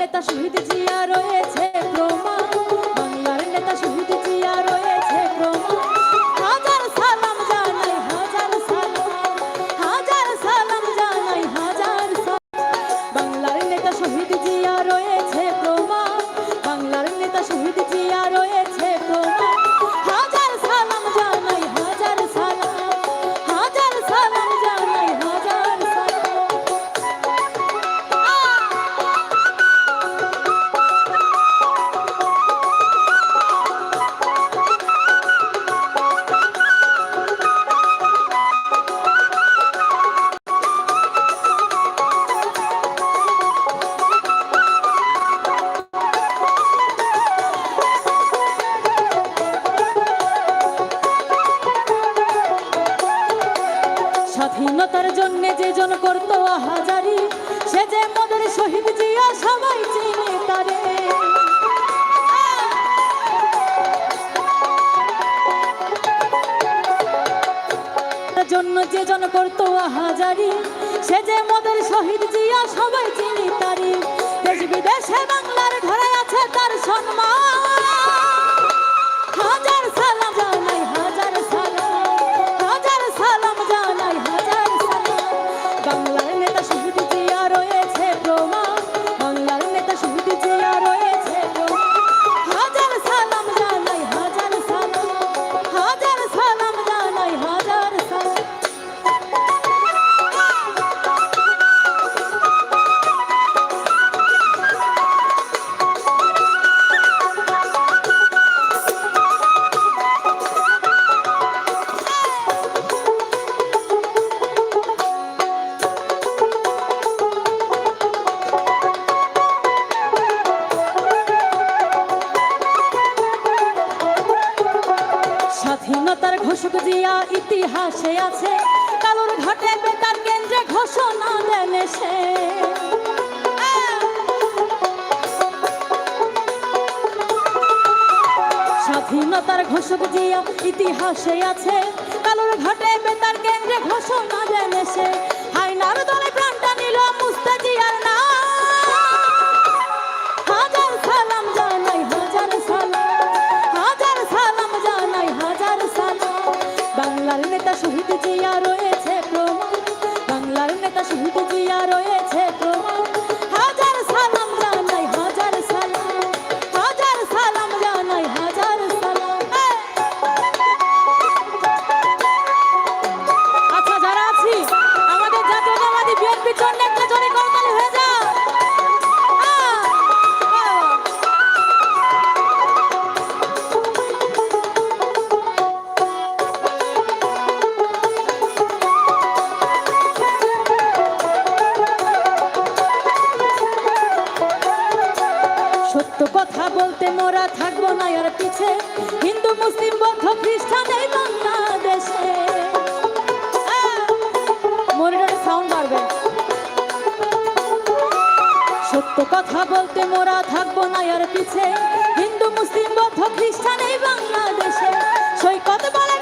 নেতা শহীদ জিয়া রয়েছে। জন্য যে জন করতো হাজারি সে যে মোদের শহীদ জিয়া সবাই চিনি তারি। দেশ বিদেশে বাংলার ঘরে আছে তার সম্মান। হাজার সালাম জানা বসে আছে। কালোর ঘাটে বেতার কেন্দ্রে ঘোষণা দেন এসে হাইনার দলে প্রাণটা নিল মুস্তাজিয়ার না হাজার সালাম জানাই, হাজার সালাম। হাজার সালাম জানাই, হাজার সালাম। শহীদ জিয়ারো মায়ার পিছে। হিন্দু মুসলিম বৌদ্ধ খ্রিস্টান এই বাংলাদেশে। সৈকত বলা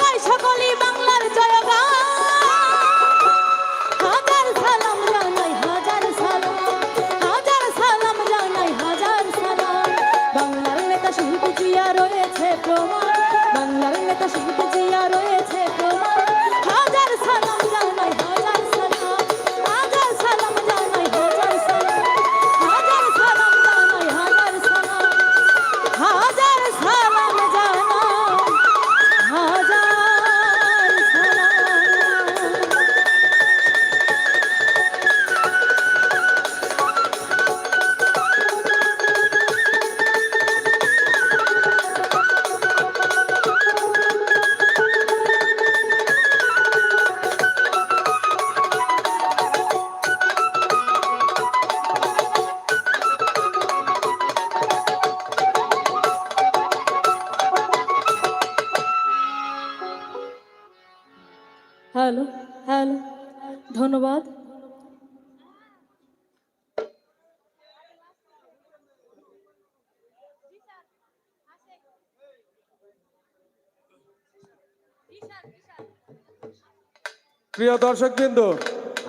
প্রিয় দর্শক বিন্দু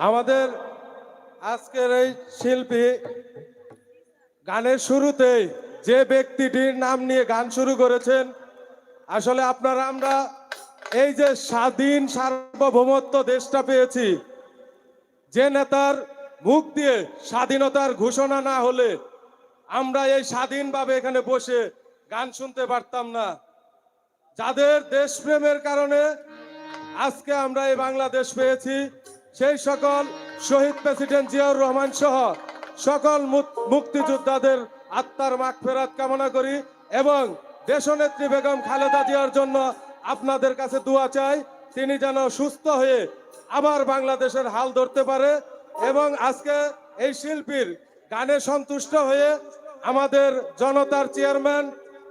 আমাদের আজকের এই শিল্পী গানের শুরুতেই যে ব্যক্তিটির নাম নিয়ে গান শুরু করেছেন, আসলে আপনারা, আমরা এই যে স্বাধীন সার্বভৌমত্ব দেশটা পেয়েছি, যে নেতার মুখ দিয়ে স্বাধীনতার ঘোষণা না হলে আমরা এই স্বাধীনভাবে এখানে বসে গান শুনতে পারতাম না। যাদের দেশপ্রেমের কারণে আজকে আমরা এই বাংলাদেশ পেয়েছি। সেই সকল শহীদ প্রেসিডেন্ট জিয়াউর রহমান সহ সকল মুক- মুক্তিযোদ্ধাদের আত্মার মাগ ফেরাত কামনা করি এবং দেশনেত্রী বেগম খালেদা জিয়ার জন্য আপনাদের কাছে দোয়া চাই। তিনি যেন সুস্থ হয়ে আবার বাংলাদেশের হাল ধরতে পারে এবং আজকে এই শিল্পীর গানে সন্তুষ্ট হয়ে আমাদের জনতার চেয়ারম্যান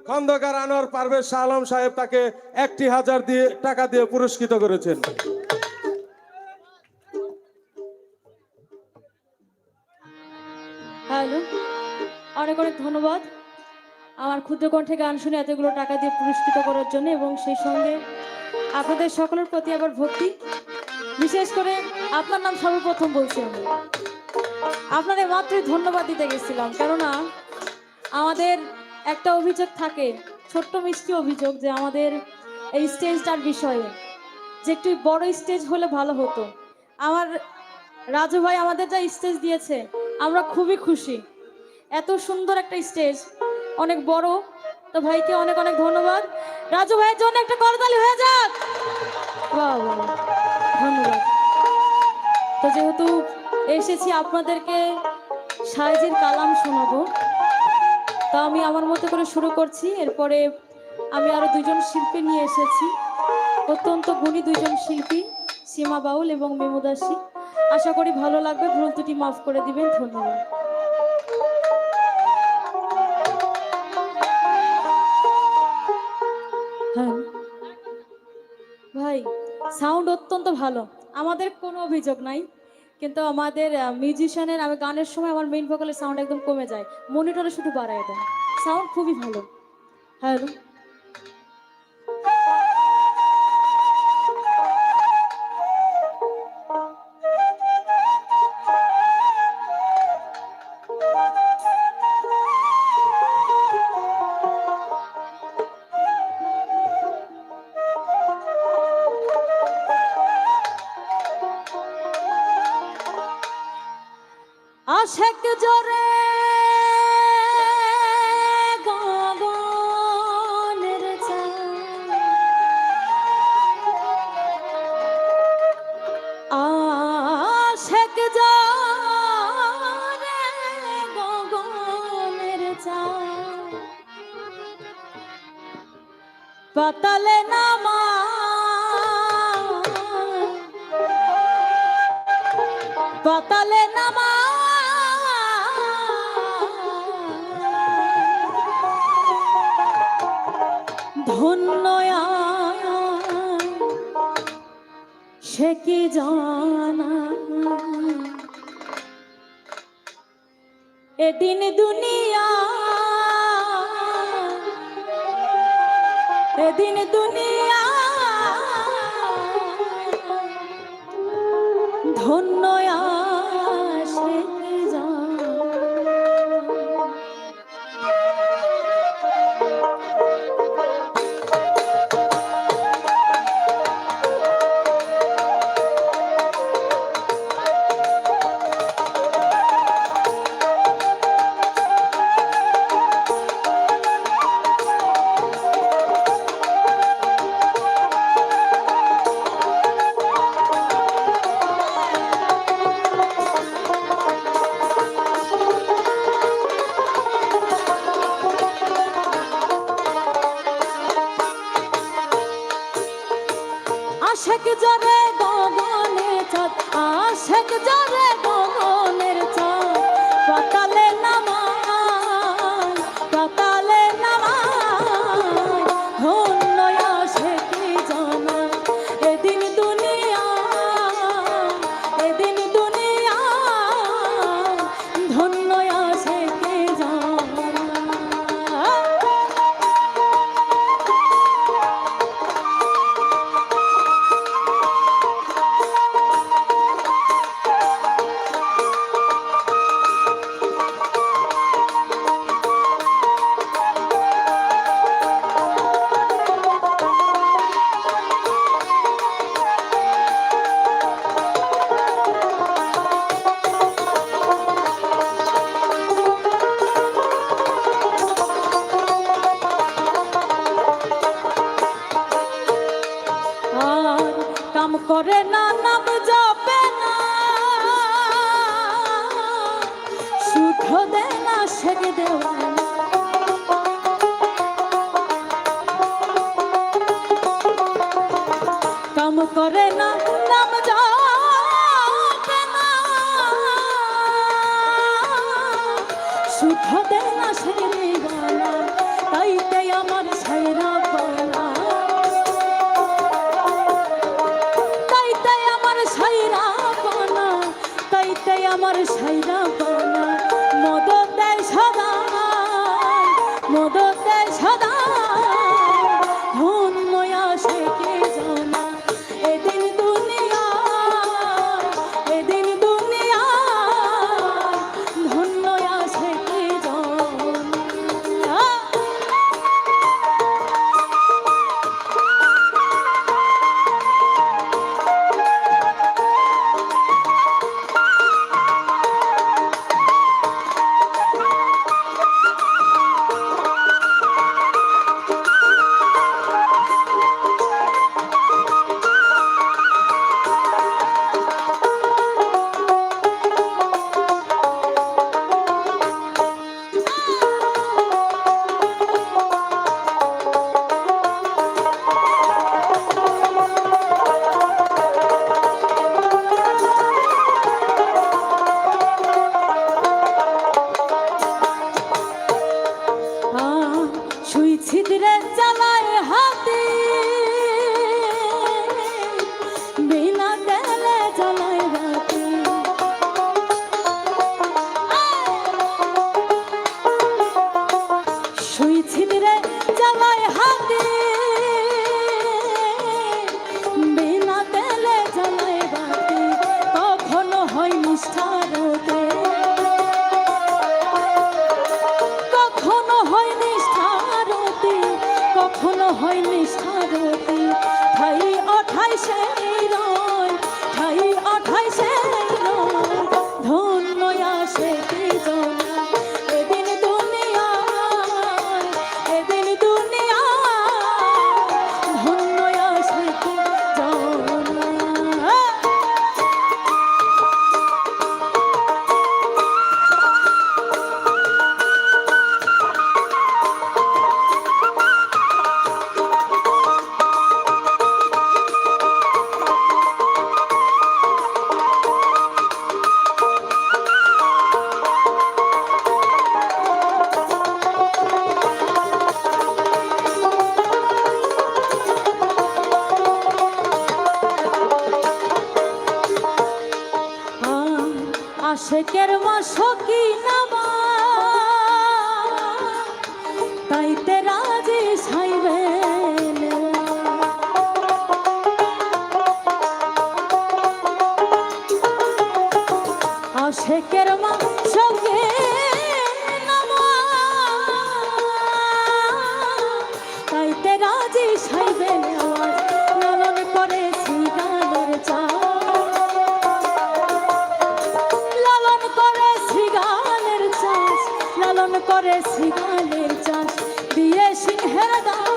খন্দকার আনোয়ার পারভেজ শাহ আলম সাহেব তাকে একটি হাজার দিয়ে টাকা দিয়ে পুরস্কৃত করেছেন। হ্যালো, অনেক অনেক ধন্যবাদ। আমার ক্ষুদ্র কণ্ঠে গান শুনে এতগুলো টাকা দিয়ে পুরস্কৃত করার জন্য এবং সেই সঙ্গে আপনাদের সকলের প্রতি আবার ভক্তি। বিশেষ করে আপনার নাম সর্বপ্রথম বলছি আমি। আপনাদের মাত্রই ধন্যবাদ দিতে গেছিলাম, কেননা আমাদের একটা অভিযোগ থাকে, ছোট্ট মিষ্টি অভিযোগ যে আমাদের এই স্টেজটার বিষয়ে, যে একটু বড় স্টেজ হলে ভালো হতো। আমার রাজু ভাই আমাদের যা স্টেজ দিয়েছে, আমরা খুবই খুশি। এত সুন্দর একটা স্টেজ, অনেক বড়। তো ভাইকে অনেক অনেক ধন্যবাদ। রাজু ভাইয়ের জন্য একটা করতালি হয়ে যাক। ধন্যবাদ। তো যেহেতু এসেছি আপনাদেরকে সাইজের কালাম শোনাবো তো আমি আমার মতো করে শুরু করছি। এরপরে আমি আরও দুজন শিল্পী নিয়ে এসেছি। অত্যন্ত গুণী দুজন শিল্পী, সীমা বাউল এবং মেমুদাসী আশা করি ভালো লাগবে, ভুল দুটি মাফ করে দিবেন, ধন্যবাদ। হ্যাঁ। ভাই সাউন্ড অত্যন্ত ভালো। আমাদের কোনো অভিযোগ নাই। কিন্তু আমাদের মিউজিশিয়ানের আমি গানের সময় আমার মেইন ভোকালের সাউন্ড একদম কমে যায়। মনিটরে শুধু বাড়ায় দেয়। সাউন্ড খুবই ভালো। হ্যালো পাতালে নামা। ধন্যয়া সে কি জানা? এদিন দুনিয়া এদিন দুনিয়া আশেক জরে হতে না সেরে গলা তাইতে আমার সাইরা গলা তাইতে আমার সাইরা গলা তাইতে আমার সাইরা Ayşe Miran Get quiero করে সিগালের চাষ দিয়ে সিংহের দাম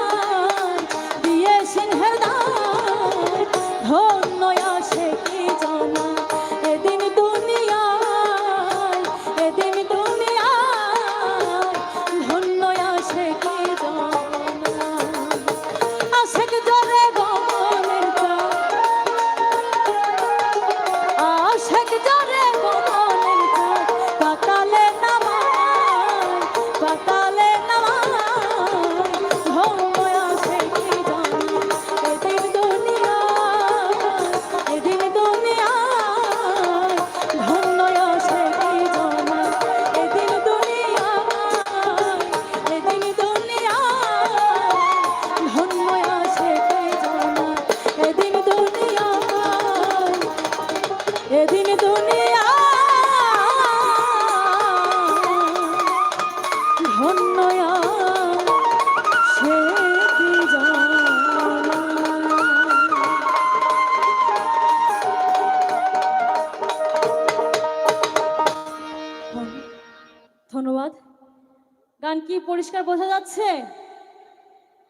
গান কি পরিষ্কার বোঝা যাচ্ছে?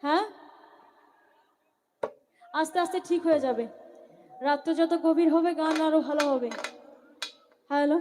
হ্যাঁ? আস্তে আস্তে ঠিক হয়ে যাবে। রাত্র যত গভীর হবে, গান আরও ভালো হবে। হ্যালো?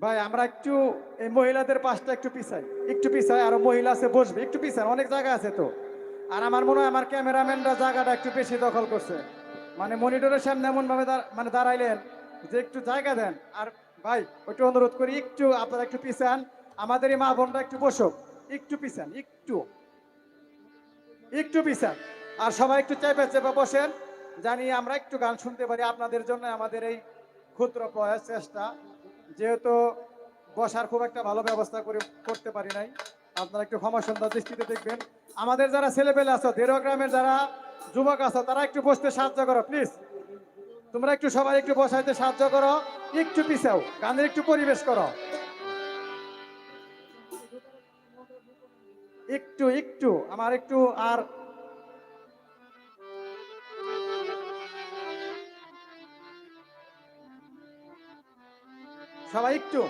ভাই, আমরা একটু, এই মহিলাদের পাশটা একটু পিছাই। একটু পিছাই, আর মহিলা আছে, বসবে। একটু পিছাই, অনেক জায়গা আছে তো। আর আমার মনে হয় আমার ক্যামেরাম্যানরা জায়গাটা একটু বেশি দখল করছে। মানে মনিটরের সামনে এমন ভাবে মানে দাঁড়াইলেন যে একটু জায়গা দেন। আর ভাই, একটু অনুরোধ করি, একটু আপনারা একটু পিছান। আমাদের এই মা বোনরা একটু বসুক। একটু পিছান, একটু। একটু পিছান। আর সবাই একটু চেপে চেপে বসেন। জানি আমরা একটু গান শুনতে পারি। আপনাদের জন্য আমাদের এই ক্ষুদ্র প্রয়াস, চেষ্টা। যেহেতু বসার খুব একটা ভালো ব্যবস্থা করে করতে পারি নাই, আপনারা একটু ক্ষমা সুন্দর দৃষ্টিতে দেখবেন। আমাদের যারা ছেলেপেলে আছো, দেড় গ্রামের যারা যুবক আছো, তারা একটু বসতে সাহায্য করো প্লিজ তোমরা একটু সবাই একটু বসাইতে সাহায্য করো, একটু পিছাও, গানের একটু পরিবেশ করো। একটু একটু, আমার একটু আর সবাই একটু।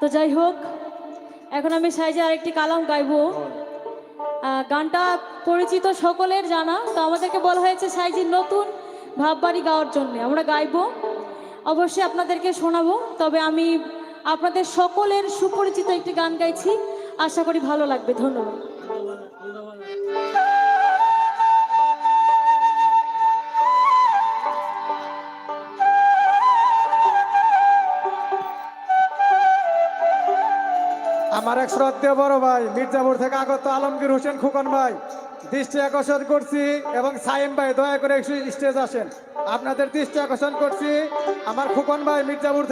তো যাই হোক, এখন আমি সাইজে আরেকটি কালাম গাইবো। গানটা পরিচিত সকলের জানা, তো আমাদেরকে বলা হয়েছে সাইজির নতুন ভাববাড়ি গাওয়ার জন্য। আমরা গাইবো, অবশ্যই আপনাদেরকে শোনাবো, তবে আমি আপনাদের সকলের সুপরিচিত একটি গান গাইছি। আশা করি ভালো লাগবে। ধন্যবাদ। আমার এক শ্রদ্ধেয় বড় ভাই, মির্জাপুর থেকে আগত আলমগীর হোসেন খুকন ভাই। দৃষ্টি আকর্ষণ করছি এবং সাইম ভাই, দয়া করে স্টেজ আসেন। আপনাদের দৃষ্টি আকর্ষণ করছি। আমার খুকন ভাই, মির্জাপুর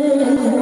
Yeah.